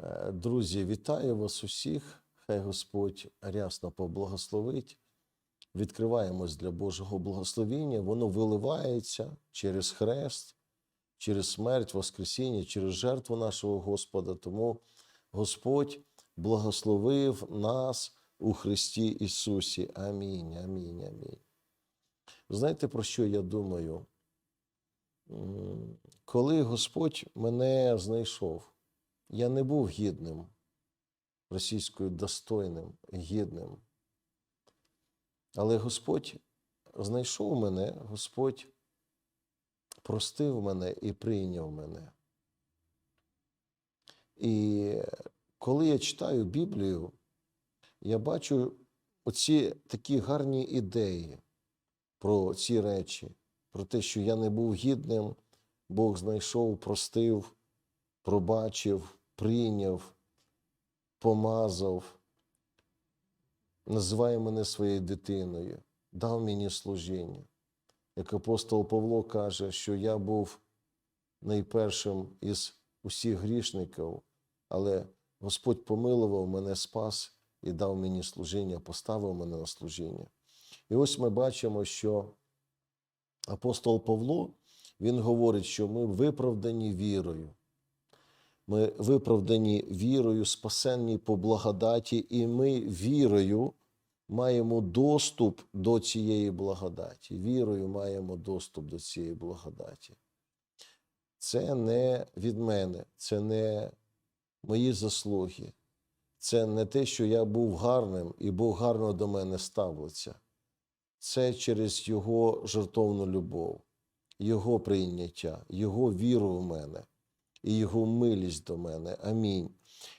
Е, Друзі, вітаю вас усіх. Хай Господь рясно поблагословить. Відкриваємось для Божого благословіння. Воно виливається через хрест, через смерть, Воскресіння, через жертву нашого Господа. Тому Господь благословив нас у Христі Ісусі. Амінь, амінь, амінь. Знаєте, про що я думаю? Коли Господь мене знайшов, я не був гідним, російською достойним, гідним. Але Господь знайшов мене, Господь простив мене і прийняв мене. І коли я читаю Біблію, я бачу оці такі гарні ідеї про ці речі, про те, що я не був гідним, Бог знайшов, простив, пробачив, прийняв, помазав, називає мене своєю дитиною, дав мені служіння. Як апостол Павло каже, що я був найпершим із усіх грішників, але Господь помилував мене, спас і дав мені служіння, поставив мене на служіння. І ось ми бачимо, що апостол Павло він говорить, що ми виправдані вірою. Ми виправдані вірою, спасенні по благодаті, і ми вірою маємо доступ до цієї благодаті. Вірою маємо доступ до цієї благодаті. Це не від мене, це не мої заслуги, це не те, що я був гарним і Бог гарно до мене ставиться. Це через Його жертовну любов, Його прийняття, Його віру в мене і Його милість до мене. Амінь.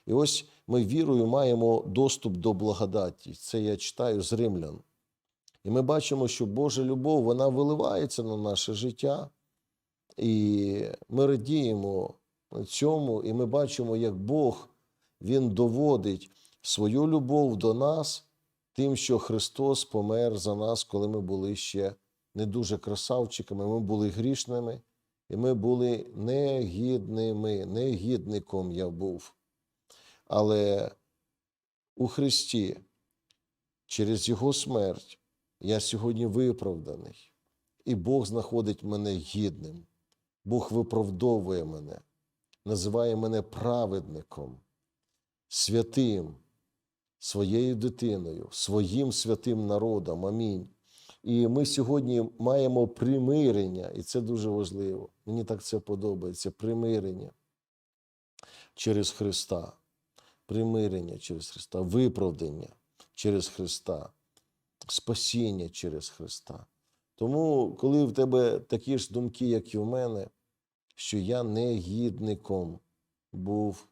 І ось ми вірою маємо доступ до благодаті. Це я читаю з римлян. І ми бачимо, що Божа любов вона виливається на наше життя, і ми радіємо цьому, і ми бачимо, як Бог Він доводить свою любов до нас тим, що Христос помер за нас, коли ми були ще не дуже красавчиками, ми були грішними, і ми були негідними, негідником я був. Але у Христі через Його смерть я сьогодні виправданий, і Бог знаходить мене гідним. Бог виправдовує мене, називає мене праведником, святим, своєю дитиною, своїм святим народом. Амінь. І ми сьогодні маємо примирення, і це дуже важливо. Мені так це подобається. Примирення через Христа. Примирення через Христа, виправдання через Христа, спасіння через Христа. Тому, коли в тебе такі ж думки, як і в мене, що я негідником був,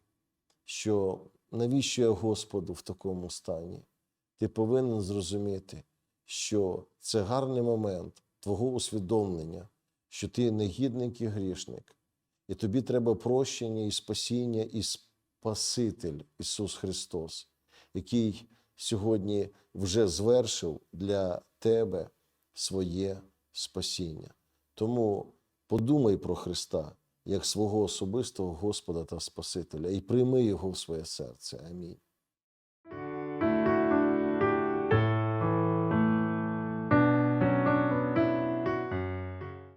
що навіщо я Господу в такому стані, ти повинен зрозуміти, що це гарний момент твого усвідомлення, що ти негідник і грішник, і тобі треба прощення і спасіння, і Спаситель Ісус Христос, який сьогодні вже звершив для тебе своє спасіння. Тому подумай про Христа як свого особистого Господа та Спасителя і прийми Його в своє серце. Амінь.